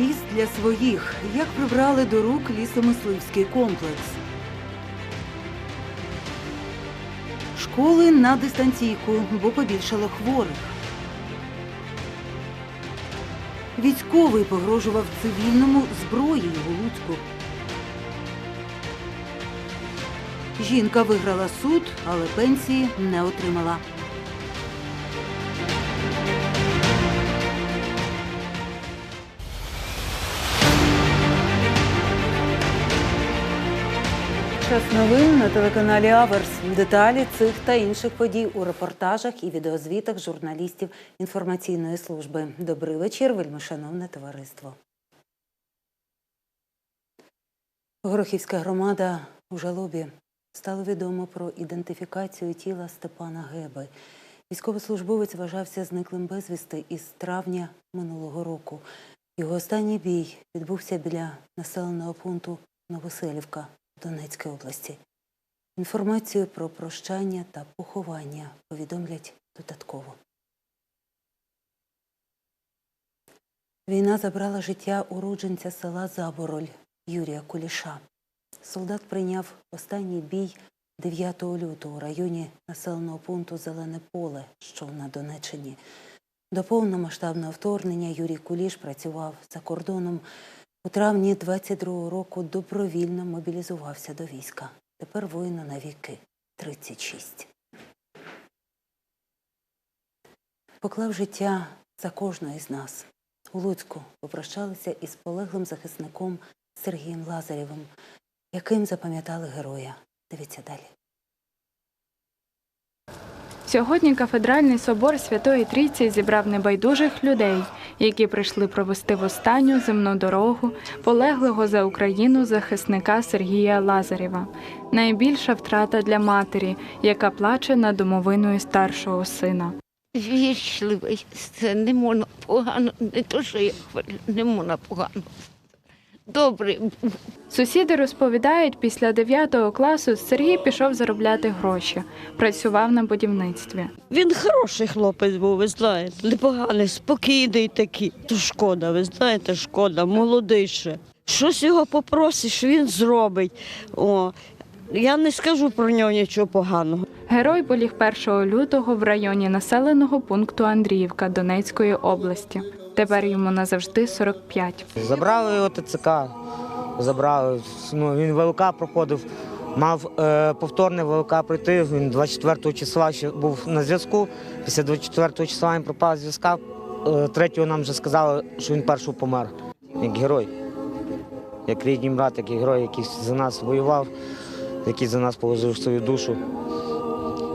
Ліс для своїх. Як прибрали до рук лісомисливський комплекс. Школи на дистанційку, бо побільшало хворих. Військовий погрожував цивільному зброєю у Луцьку. Жінка виграла суд, але пенсії не отримала. Час новин на телеканалі Аверс. Деталі цих та інших подій у репортажах і відеозвітах журналістів інформаційної служби. Добрий вечір, вельмишановне товариство. Горохівська громада у жалобі стало відомо про ідентифікацію тіла Степана Геби. Військовослужбовець вважався зниклим безвісти із травня минулого року. Його останній бій відбувся біля населеного пункту Новоселівка Донецької області. Інформацію про прощання та поховання повідомлять додатково. Війна забрала життя уродженця села Забороль Юрія Куліша. Солдат прийняв останній бій 9 лютого у районі населеного пункту Зелене Поле, що на Донеччині. До повномасштабного вторгнення Юрій Куліш працював за кордоном. У травні 22-го року добровільно мобілізувався до війська. Тепер воїну на віки 36. Поклав життя за кожного із нас. У Луцьку попрощалися із полеглим захисником Сергієм Лазарєвим, яким запам'ятали героя. Дивіться далі. Сьогодні кафедральний собор Святої Трійці зібрав небайдужих людей, які прийшли провести в останню земну дорогу полеглого за Україну захисника Сергія Лазарєва. Найбільша втрата для матері, яка плаче над домовиною старшого сина. Вічливий, це не можна погано, не то, що я хвалю, не можна погано. Добрий. Сусіди розповідають, після 9 класу Сергій пішов заробляти гроші, працював на будівництві. Він хороший хлопець був, ви знаєте, непоганий, спокійний такий. То шкода, ви знаєте, шкода, молодий ще. Щось його попросиш, він зробить. О, я не скажу про нього нічого поганого. Герой поліг 1 лютого в районі населеного пункту Андріївка Донецької області. Тепер йому назавжди 45. Забрали його ТЦК, забрали. Ну, він ВЛК проходив, мав е, повторний ВЛК пройти. Він 24 числа ще був на зв'язку. Після 24 числа він пропав зв'язка. Е, третього нам вже сказали, що він перший помер, як герой. Як рідний брат, як герой, який за нас воював, який за нас положив свою душу.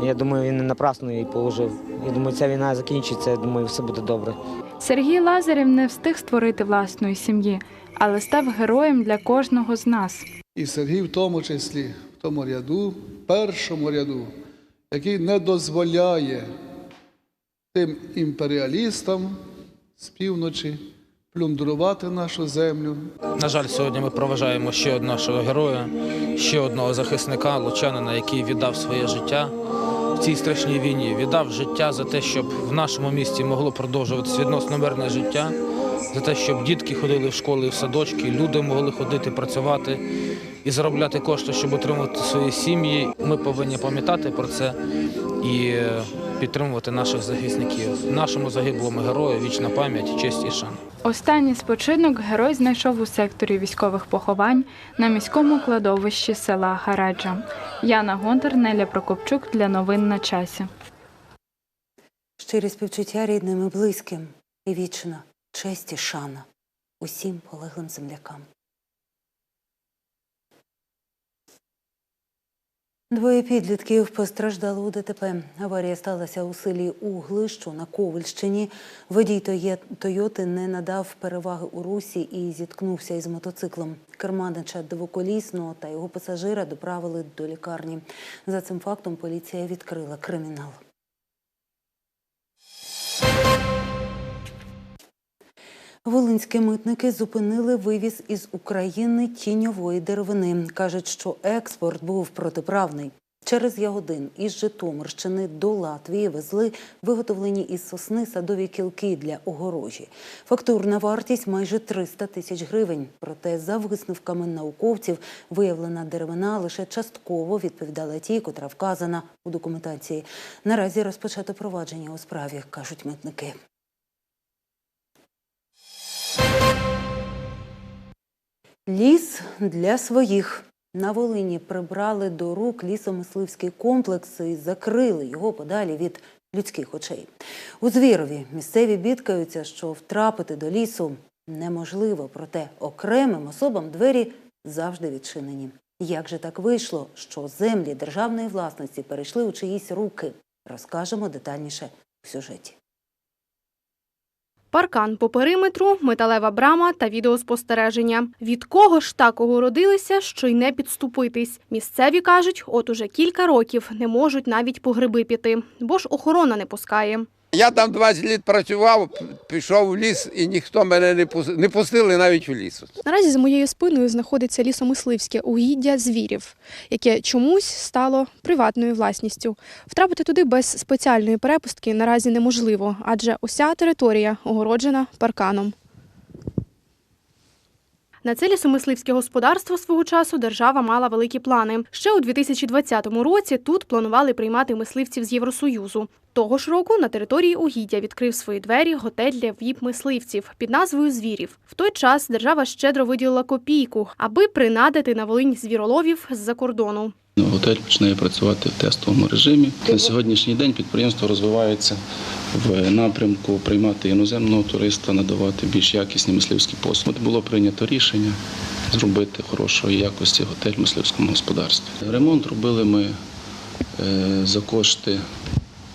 Я думаю, він не напрасно її положив. Я думаю, ця війна закінчиться, я думаю, все буде добре. Сергій Лазарєв не встиг створити власної сім'ї, але став героєм для кожного з нас. І Сергій в тому числі, в тому ряду, першому ряду, який не дозволяє тим імперіалістам з півночі плюндрувати нашу землю, На жаль, сьогодні ми проважаємо ще одного нашого героя, ще одного захисника, лучанина, який віддав своє життя в цій страшній війні. Віддав життя за те, щоб в нашому місті могло продовжуватися відносно мирне життя, за те, щоб дітки ходили в школи в садочки, люди могли ходити, працювати і заробляти кошти, щоб утримувати свої сім'ї. Ми повинні пам'ятати про це і е, підтримувати наших захисників. Нашому загиблому герою вічна пам'ять, честь і шана. Останній спочинок герой знайшов у секторі військових поховань на міському кладовищі села Гараджа. Яна Гонтар, Неля Прокопчук для новин на часі. Щирі співчуття рідним і близьким і вічна честь і шана усім полеглим землякам. Двоє підлітків постраждали у ДТП. Аварія сталася у селі Угли, що на Ковальщині. Водій Тойоти не надав переваги у русі і зіткнувся із мотоциклом. Керманича двоколісного та його пасажира доправили до лікарні. За цим фактом поліція відкрила кримінал. Волинські митники зупинили вивіз із України тіньової деревини. Кажуть, що експорт був протиправний. Через Ягодин із Житомирщини до Латвії везли виготовлені із сосни садові кілки для огорожі. Фактурна вартість майже 300 тисяч гривень. Проте, за висновками науковців, виявлена деревина лише частково відповідала тій, котра вказана у документації. Наразі розпочато провадження у справі, кажуть митники. Ліс для своїх. На Волині прибрали до рук лісомисливський комплекс і закрили його подалі від людських очей. У Звірові місцеві бідкаються, що втрапити до лісу неможливо, проте окремим особам двері завжди відчинені. Як же так вийшло, що землі державної власності перейшли у чиїсь руки? Розкажемо детальніше у сюжеті. Паркан по периметру, металева брама та відеоспостереження. Від кого ж так огородилися, що й не підступитись? Місцеві кажуть, от уже кілька років не можуть навіть по гриби піти, бо ж охорона не пускає. Я там 20 літ працював, пішов в ліс, і ніхто мене не пустив, не пустили навіть в ліс. Наразі за моєю спиною знаходиться лісомисливське угіддя звірів, яке чомусь стало приватною власністю. Втрапити туди без спеціальної перепустки наразі неможливо, адже уся територія огороджена парканом. На це лісомисливське господарство свого часу держава мала великі плани. Ще у 2020 році тут планували приймати мисливців з Євросоюзу. Того ж року на території угіддя відкрив свої двері готель для віп-мисливців під назвою Звірів. В той час держава щедро виділила копійку, аби принадити на Волинь звіроловів з-за кордону. Готель починає працювати в тестовому режимі. На сьогоднішній день підприємство розвивається в напрямку приймати іноземного туриста, надавати більш якісні мисливські послуги. Було прийнято рішення зробити хорошої якості готель в мисливському господарстві. Ремонт робили ми е, за кошти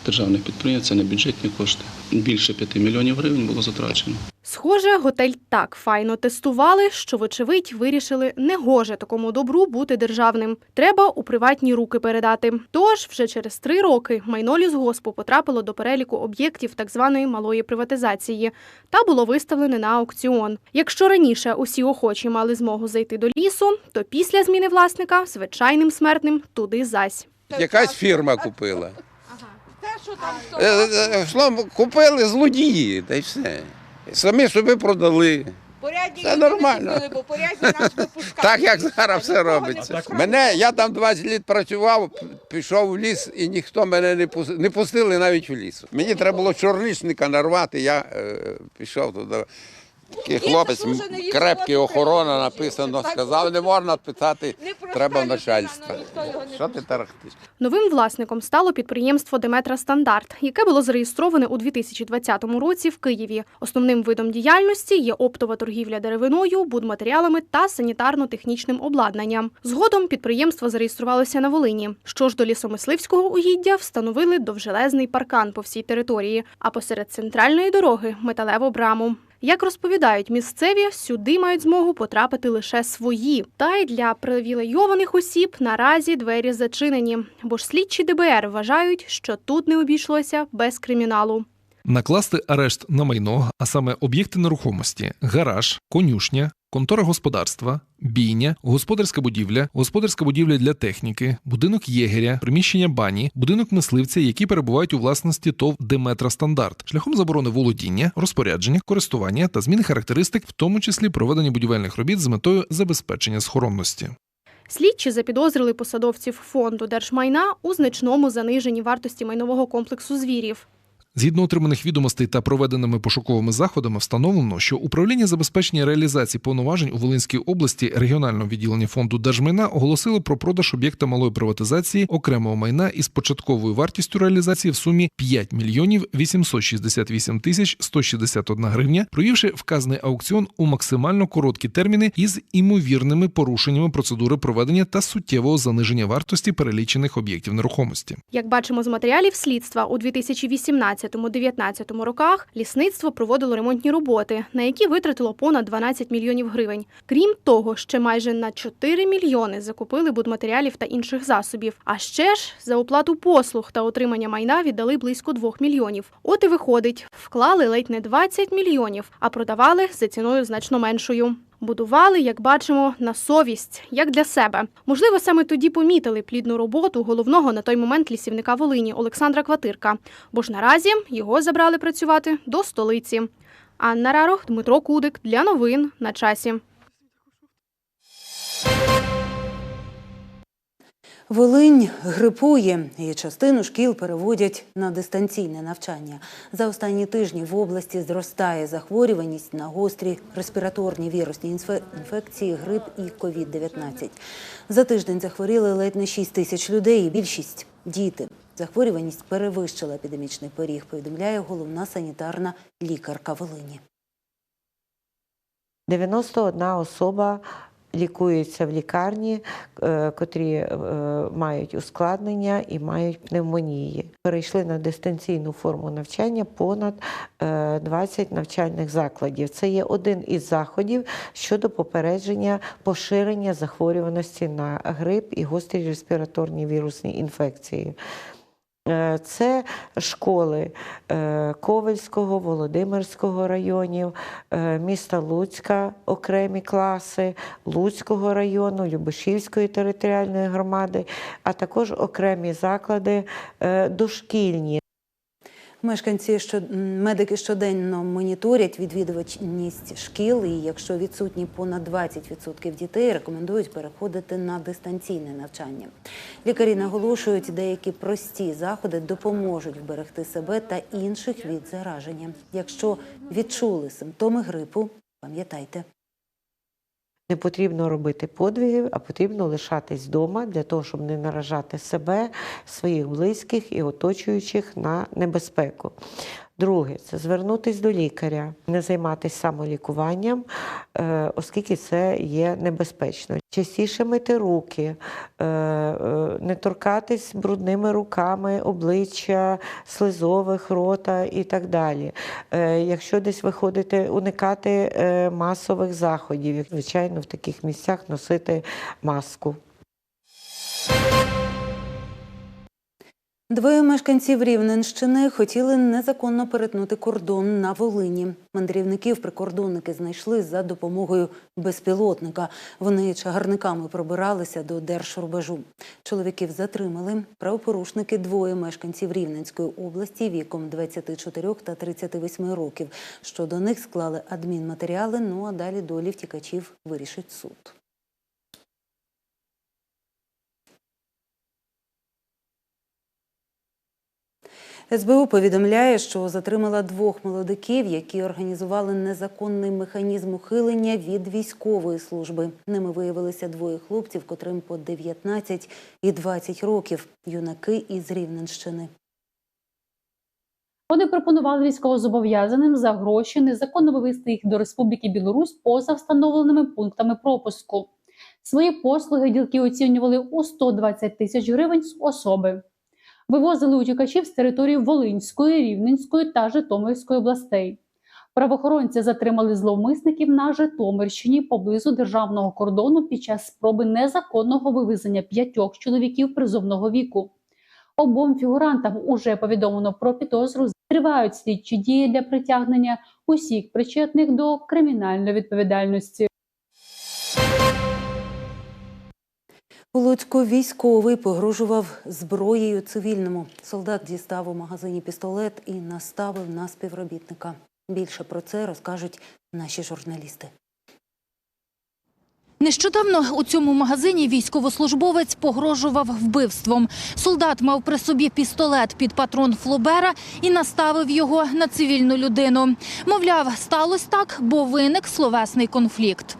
державних підприємств, це не бюджетні кошти. Більше 5 мільйонів гривень було затрачено. Схоже, готель так файно тестували, що, вочевидь, вирішили не гоже такому добру бути державним. Треба у приватні руки передати. Тож вже через три роки майно лісгоспу потрапило до переліку об'єктів так званої малої приватизації та було виставлене на аукціон. Якщо раніше усі охочі мали змогу зайти до лісу, то після зміни власника звичайним смертним туди зась. Якась фірма купила. Е, е, Словом, купили злодії, та й все. Самі собі продали. Порядні Це нормально. купили, бо порядні нас. Так як зараз все робиться. Мене, я там 20 літ працював, пішов в ліс, і ніхто мене не пустив, не пустили навіть в ліс. Мені треба було чорничника нарвати, я е, пішов туди. Такий хлопець, крепкий охорона написано, сказав, не можна питати, Непроста треба начальства. ну, Що ти тарахтиш? Новим власником стало підприємство Деметра Стандарт, яке було зареєстроване у 2020 році в Києві. Основним видом діяльності є оптова торгівля деревиною, будматеріалами та санітарно-технічним обладнанням. Згодом підприємство зареєструвалося на Волині. Що ж до лісомисливського угіддя, встановили довжелезний паркан по всій території, а посеред центральної дороги металеву браму. Як розповідають місцеві, сюди мають змогу потрапити лише свої. Та й для привілейованих осіб наразі двері зачинені, бо ж слідчі ДБР вважають, що тут не обійшлося без криміналу. Накласти арешт на майно, а саме об'єкти нерухомості, гараж, конюшня, контора господарства, бійня, господарська будівля, господарська будівля для техніки, будинок єгеря, приміщення бані, будинок мисливця, які перебувають у власності ТОВ Деметра Стандарт, шляхом заборони володіння, розпорядження, користування та зміни характеристик, в тому числі проведення будівельних робіт з метою забезпечення схоронності. Слідчі запідозрили посадовців фонду держмайна у значному заниженні вартості майнового комплексу звірів. Згідно отриманих відомостей та проведеними пошуковими заходами, встановлено, що управління забезпечення реалізації повноважень у Волинській області регіонального відділення фонду держмайна оголосило про продаж об'єкта малої приватизації окремого майна із початковою вартістю реалізації в сумі 5 мільйонів 868 тисяч 161 гривня, провівши вказаний аукціон у максимально короткі терміни із імовірними порушеннями процедури проведення та суттєвого заниження вартості перелічених об'єктів нерухомості. Як бачимо з матеріалів слідства, у 2018-2019 роках лісництво проводило ремонтні роботи, на які витратило понад 12 мільйонів гривень. Крім того, ще майже на 4 мільйони закупили будматеріалів та інших засобів. А ще ж за оплату послуг та отримання майна віддали близько 2 мільйонів. От і виходить, вклали ледь не 20 мільйонів, а продавали за ціною значно меншою. Будували, як бачимо, на совість, як для себе. Можливо, саме тоді помітили плідну роботу головного на той момент лісівника Волині Олександра Кватирка, бо ж наразі його забрали працювати до столиці. Анна Рарох, Дмитро Кудик для новин на часі. Волинь грипує і частину шкіл переводять на дистанційне навчання. За останні тижні в області зростає захворюваність на гострі респіраторні вірусні інфекції, грип і ковід-19. За тиждень захворіли ледь не 6 тисяч людей, і більшість діти. Захворюваність перевищила епідемічний поріг, повідомляє головна санітарна лікарка Волині. 91 особа лікується в лікарні, е, котрі е, мають ускладнення і мають пневмонії. Перейшли на дистанційну форму навчання понад е, 20 навчальних закладів. Це є один із заходів щодо попередження поширення захворюваності на грип і гострі респіраторні вірусні інфекції. Е, Це школи Ковальського, Ковельського, Володимирського районів, е, міста Луцька окремі класи, Луцького району, Любошівської територіальної громади, а також окремі заклади е, дошкільні. Мешканці що медики щоденно моніторять відвідувачність шкіл, і якщо відсутні понад 20% дітей, рекомендують переходити на дистанційне навчання. Лікарі наголошують, деякі прості заходи допоможуть вберегти себе та інших від зараження. Якщо відчули симптоми грипу, пам'ятайте. Не потрібно робити подвігів, а потрібно лишатись вдома для того, щоб не наражати себе, своїх близьких і оточуючих на небезпеку. Друге це звернутися до лікаря, не займатися самолікуванням, е, оскільки це є небезпечно. Частіше мити руки, е, е, не торкатись брудними руками обличчя, слизових, рота і так далі. Якщо десь виходити, уникати масових заходів, звичайно, в таких місцях носити маску. Двоє мешканців Рівненщини хотіли незаконно перетнути кордон на Волині. Мандрівників прикордонники знайшли за допомогою безпілотника. Вони чагарниками пробиралися до держрубежу. Чоловіків затримали. Правопорушники двоє мешканців Рівненської області віком 24 та 38 років. Щодо них склали адмінматеріали. Ну а далі долі втікачів вирішить суд. СБУ повідомляє, що затримала двох молодиків, які організували незаконний механізм ухилення від військової служби. Ними виявилися двоє хлопців, котрим по 19 і 20 років, юнаки із Рівненщини. Вони пропонували військовозобов'язаним за гроші незаконно вивезти їх до Республіки Білорусь поза встановленими пунктами пропуску. Свої послуги ділки оцінювали у 120 тисяч гривень з особи. Вивозили утікачів з території Волинської, Рівненської та Житомирської областей. Правоохоронці затримали зловмисників на Житомирщині поблизу державного кордону під час спроби незаконного вивезення п'ятьох чоловіків призовного віку. Обом фігурантам уже повідомлено про підозру. Тривають слідчі дії для притягнення усіх причетних до кримінальної відповідальності. У Луцьку військовий погрожував зброєю цивільному. Солдат дістав у магазині пістолет і наставив на співробітника. Більше про це розкажуть наші журналісти. Нещодавно у цьому магазині військовослужбовець погрожував вбивством. Солдат мав при собі пістолет під патрон Флобера і наставив його на цивільну людину. Мовляв, сталося так, бо виник словесний конфлікт.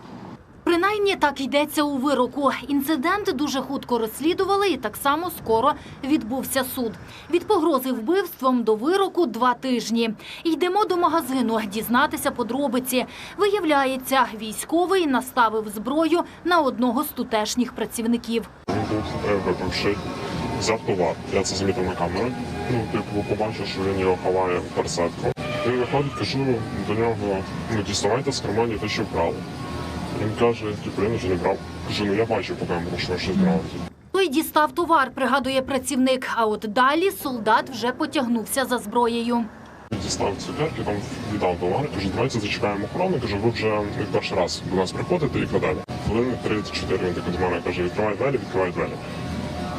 Принаймні так йдеться у вироку. Інцидент дуже хутко розслідували і так само скоро відбувся суд. Від погрози вбивством до вироку два тижні. Йдемо до магазину дізнатися подробиці. Виявляється, військовий наставив зброю на одного з тутешніх працівників. Випивши, взяв товар. Я це замітив на камеру. Ну, типу, побачив, що він його ховає в барсетку. Він виходить, кажу до нього, ну діставайте з карманів те, що вкрали. Він каже, типу, я нічого не брав. Кажу, ну я бачив по камеру, що ви щось брали. Той дістав товар, пригадує працівник. А от далі солдат вже потягнувся за зброєю. Дістав цукерки, там віддав товар, кажу, давайте зачекаємо охорону. Кажу, ви вже не перший раз до нас приходите і кладете. Хвилини 3-4 він такий до мене каже, відкривай двері, відкривай двері.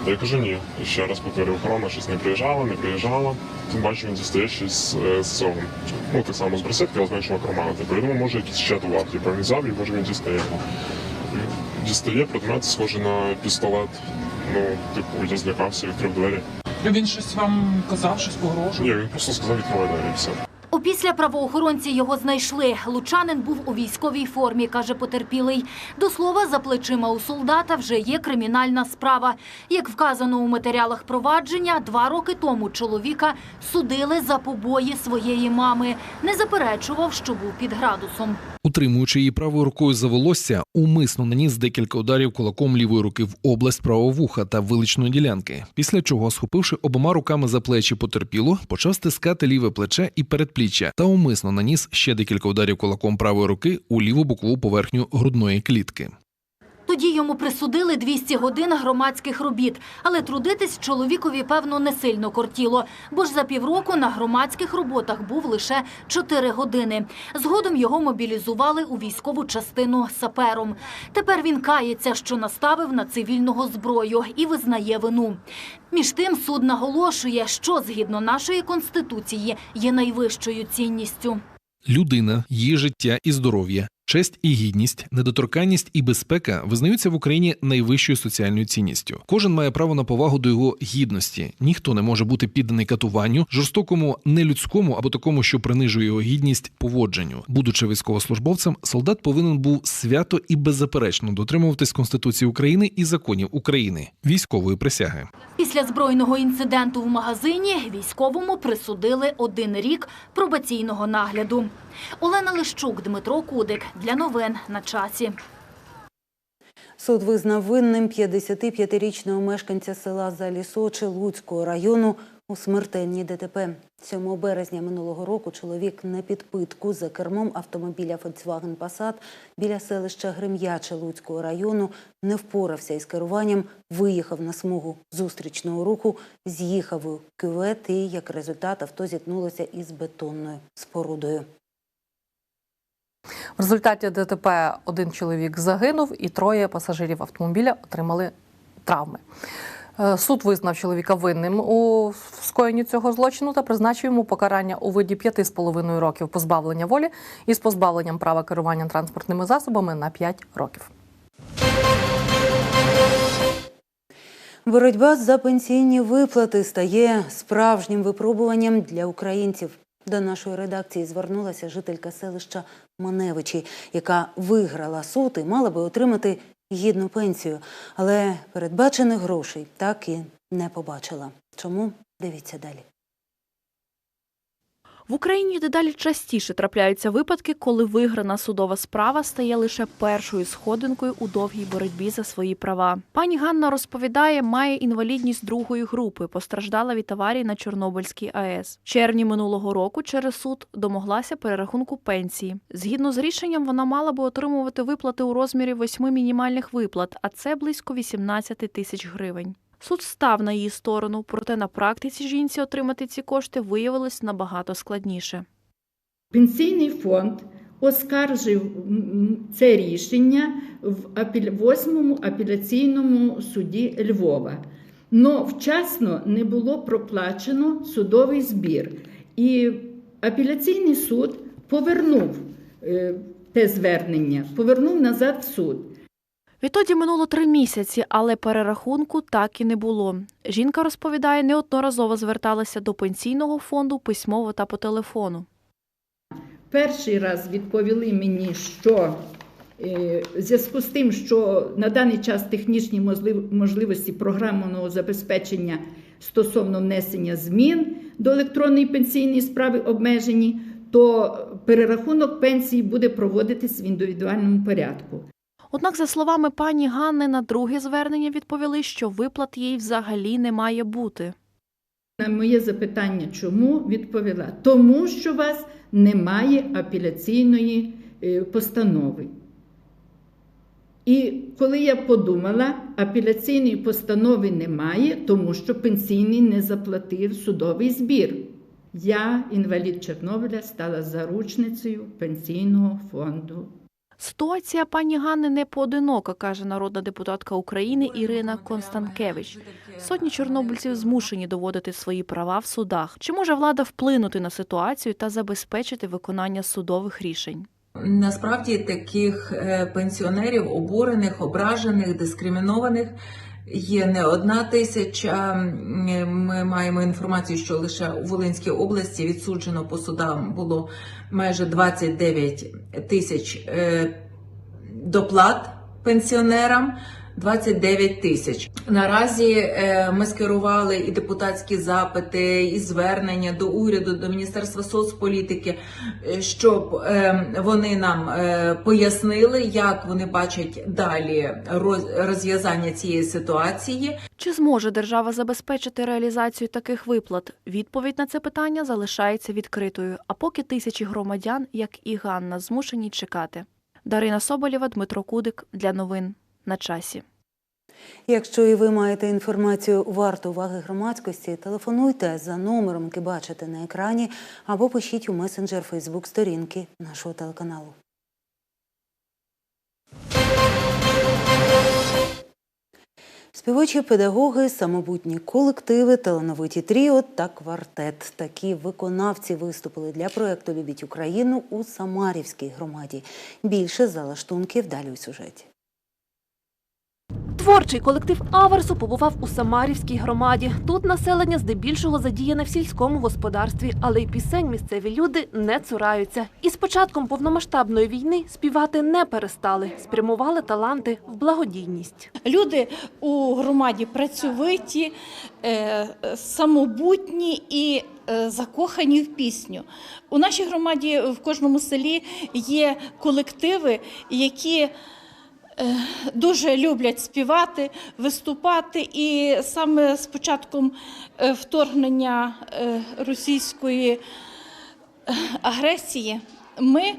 Я кажу, ні. І ще раз повторюю, охорона щось не приїжджала, не приїжджала. Тут бачу, він дістає щось е, з цього. Ну, так само з брусетки, але знайшов кармана. Типу, я думаю, може якийсь ще товар. Типу, він взяв і може він дістає. Дістає предмет, схожий на пістолет. Ну, типу, я злякався, відкрив двері. Він щось вам казав, щось погрожував? Ні, він просто сказав, відкривай двері і все. Опісля правоохоронці його знайшли. Лучанин був у військовій формі, каже потерпілий. До слова, за плечима у солдата вже є кримінальна справа. Як вказано у матеріалах провадження, два роки тому чоловіка судили за побої своєї мами. Не заперечував, що був під градусом. Утримуючи її правою рукою за волосся, умисно наніс декілька ударів кулаком лівої руки в область правого вуха та виличної ділянки. Після чого, схопивши обома руками за плечі потерпілу, почав стискати ліве плече і передпліччя та умисно наніс ще декілька ударів кулаком правої руки у ліву бокову поверхню грудної клітки. Тоді йому присудили 200 годин громадських робіт, але трудитись чоловікові, певно, не сильно кортіло, бо ж за півроку на громадських роботах був лише 4 години. Згодом його мобілізували у військову частину сапером. Тепер він кається, що наставив на цивільного зброю і визнає вину. Між тим суд наголошує, що згідно нашої конституції є найвищою цінністю. Людина, її життя і здоров'я, честь і гідність, недоторканність і безпека визнаються в Україні найвищою соціальною цінністю. Кожен має право на повагу до його гідності. Ніхто не може бути підданий катуванню, жорстокому, нелюдському або такому, що принижує його гідність, поводженню. Будучи військовослужбовцем, солдат повинен був свято і беззаперечно дотримуватись Конституції України і законів України, військової присяги. Після збройного інциденту в магазині військовому присудили один рік пробаційного нагляду. Олена Лищук, Дмитро Кудик. Для новин на часі. Суд визнав винним 55-річного мешканця села Залісочи Луцького району у смертельній ДТП. 7 березня минулого року чоловік на підпитку за кермом автомобіля Volkswagen Passat біля селища Грем'яче Луцького району не впорався із керуванням, виїхав на смугу зустрічного руху, з'їхав у кювет і, як результат, авто зіткнулося із бетонною спорудою. В результаті ДТП один чоловік загинув, і троє пасажирів автомобіля отримали травми. Е, Суд визнав чоловіка винним у скоєнні цього злочину та призначив йому покарання у виді 5,5 років позбавлення волі із позбавленням права керування транспортними засобами на 5 років. Боротьба за пенсійні виплати стає справжнім випробуванням для українців. До нашої редакції звернулася жителька селища Маневичі, яка виграла суд і мала би отримати гідну пенсію, але передбачених грошей так і не побачила. Чому? Дивіться далі. В Україні дедалі частіше трапляються випадки, коли виграна судова справа стає лише першою сходинкою у довгій боротьбі за свої права. Пані Ганна розповідає, має інвалідність другої групи, постраждала від аварії на Чорнобильській АЕС. В червні минулого року через суд домоглася перерахунку пенсії. Згідно з рішенням, вона мала би отримувати виплати у розмірі восьми мінімальних виплат, а це близько 18 тисяч гривень. Суд став на її сторону, проте на практиці жінці отримати ці кошти виявилось набагато складніше. Пенсійний фонд оскаржив це рішення в апеля- восьмому апеляційному суді Львова. Но вчасно не було проплачено судовий збір. І апеляційний суд повернув е, те звернення, повернув назад в суд. Відтоді минуло три місяці, але перерахунку так і не було. Жінка розповідає, неодноразово зверталася до пенсійного фонду письмово та по телефону. Перший раз відповіли мені, що е, в зв'язку з тим, що на даний час технічні можливості програмного забезпечення стосовно внесення змін до електронної пенсійної справи обмежені, то перерахунок пенсії буде проводитись в індивідуальному порядку. Однак, за словами пані Ганни, на друге звернення відповіли, що виплат їй взагалі не має бути. На моє запитання, чому відповіла? Тому що у вас немає апеляційної е, постанови. І коли я подумала, апеляційної постанови немає, тому що пенсійний не заплатив судовий збір. я, інвалід Чорнобиля, стала заручницею пенсійного фонду. Ситуація пані Ганни не поодинока, каже народна депутатка України Ірина Констанкевич. Сотні чорнобильців змушені доводити свої права в судах. Чи може влада вплинути на ситуацію та забезпечити виконання судових рішень? Насправді таких е, пенсіонерів, обурених, ображених, дискримінованих є не одна тисяча. Ми маємо інформацію, що лише у Волинській області відсуджено по судам було майже 29 тисяч е, доплат пенсіонерам. 29 тисяч. Наразі е, ми скерували і депутатські запити, і звернення до уряду, до Міністерства соцполітики, е, щоб е, вони нам пояснили, як вони бачать далі роз- розв'язання цієї ситуації. Чи зможе держава забезпечити реалізацію таких виплат? Відповідь на це питання залишається відкритою. А поки тисячі громадян, як і Ганна, змушені чекати. Дарина Соболєва, Дмитро Кудик для новин на часі. Якщо і ви маєте інформацію варту уваги громадськості, телефонуйте за номером, який бачите на екрані, або пишіть у месенджер Фейсбук сторінки нашого телеканалу. Співочі педагоги, самобутні колективи, талановиті тріо та квартет. Такі виконавці виступили для проєкту Любіть Україну у Самарівській громаді. Більше залаштунків далі у сюжеті. Творчий колектив Аверсу побував у Самарівській громаді. Тут населення здебільшого задіяне в сільському господарстві, але й пісень місцеві люди не цураються. І з початком повномасштабної війни співати не перестали, спрямували таланти в благодійність. Люди у громаді працьовиті, е, самобутні і е, закохані в пісню. У нашій громаді в кожному селі є колективи, які дуже люблять співати, виступати. І саме з початком е, вторгнення е, російської е, агресії ми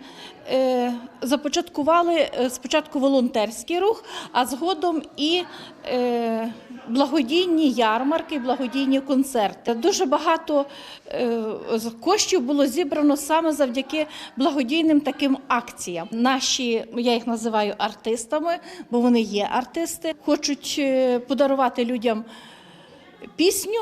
е, започаткували е, спочатку волонтерський рух, а згодом і е, благодійні ярмарки, благодійні концерти. Дуже багато коштів було зібрано саме завдяки благодійним таким акціям. Наші, я їх називаю артистами, бо вони є артисти, хочуть подарувати людям пісню.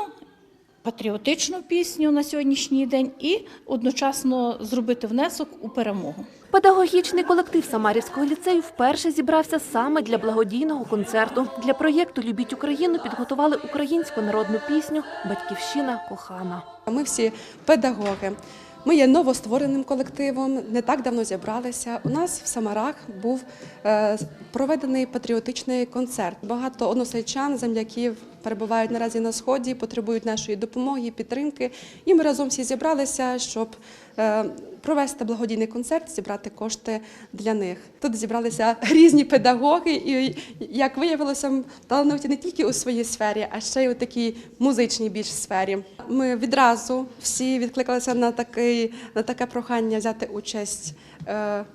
Патріотичну пісню на сьогоднішній день і одночасно зробити внесок у перемогу. Педагогічний колектив Самарівського ліцею вперше зібрався саме для благодійного концерту. Для проєкту Любіть Україну підготували українську народну пісню Батьківщина кохана. Ми всі педагоги. Ми є новоствореним колективом. Не так давно зібралися. У нас в Самарах був е, проведений патріотичний концерт. Багато односельчан, земляків перебувають наразі на сході, потребують нашої допомоги, підтримки. І ми разом всі зібралися, щоб е, провести благодійний концерт, зібрати кошти для них. Тут зібралися різні педагоги, і як виявилося, талановиті не тільки у своїй сфері, а ще й у такій музичній більш сфері. Ми відразу всі відкликалися на такий на таке прохання взяти участь е,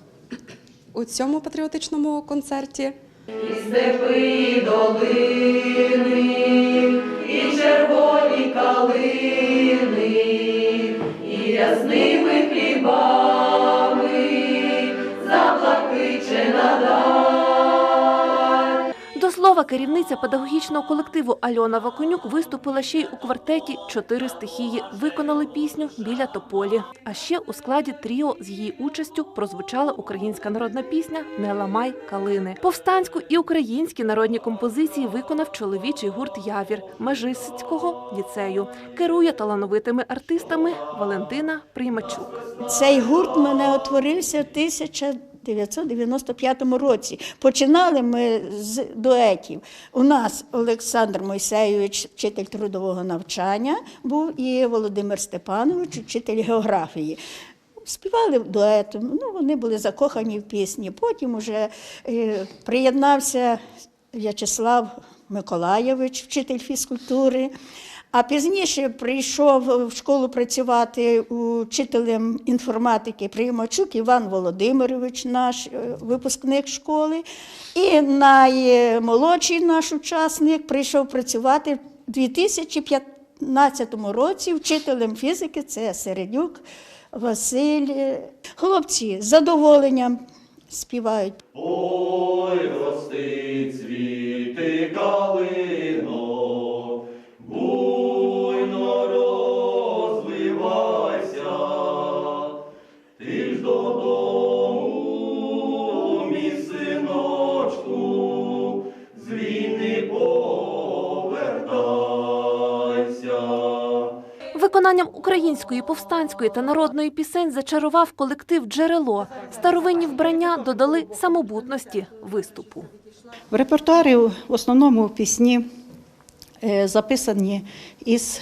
у цьому патріотичному концерті. І степи, долини, і червоні керівниця педагогічного колективу Альона Ваконюк виступила ще й у квартеті Чотири стихії. Виконали пісню біля тополі. А ще у складі тріо з її участю прозвучала українська народна пісня Не ламай калини. Повстанську і українські народні композиції виконав чоловічий гурт Явір Межисицького ліцею. Керує талановитими артистами Валентина Приймачук. Цей гурт мене утворився в 1995 році. Починали ми з дуетів. У нас Олександр Мойсеєвич, вчитель трудового навчання, був і Володимир Степанович, вчитель географії. Співали дуетом, ну, вони були закохані в пісні. Потім уже е, приєднався В'ячеслав Миколаєвич, вчитель фізкультури. А пізніше прийшов в школу працювати учителем інформатики Приймачук Іван Володимирович, наш е, випускник школи. І наймолодший наш учасник прийшов працювати в 2015 році вчителем фізики це Середюк Василь. Хлопці з задоволенням співають. Ой, рости цвіти калино, Виконанням української повстанської та народної пісень зачарував колектив Джерело. Старовинні вбрання додали самобутності виступу. В репертуарі в основному пісні е, записані із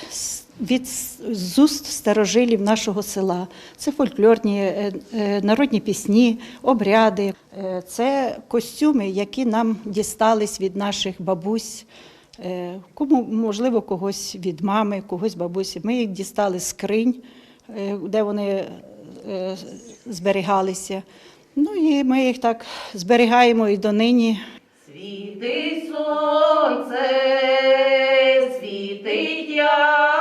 від з уст старожилів нашого села. Це фольклорні е, е, народні пісні, обряди, це костюми, які нам дістались від наших бабусь. Е, Кому можливо когось від мами, когось бабусі. Ми їх дістали скринь, е, де вони е, зберігалися. Ну і ми їх так зберігаємо і донині. Світи сонце, світить ясне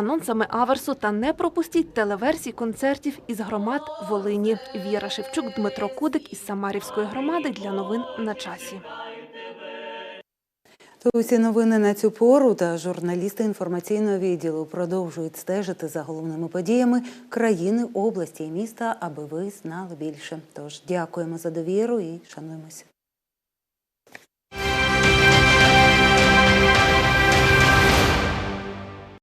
анонсами аверсу та не пропустіть телеверсій концертів із громад Волині. Віра Шевчук, Дмитро Кудик із Самарівської громади для новин на часі. То усі новини на цю пору та журналісти інформаційного відділу продовжують стежити за головними подіями країни, області і міста, аби ви знали більше. Тож дякуємо за довіру і шануємося.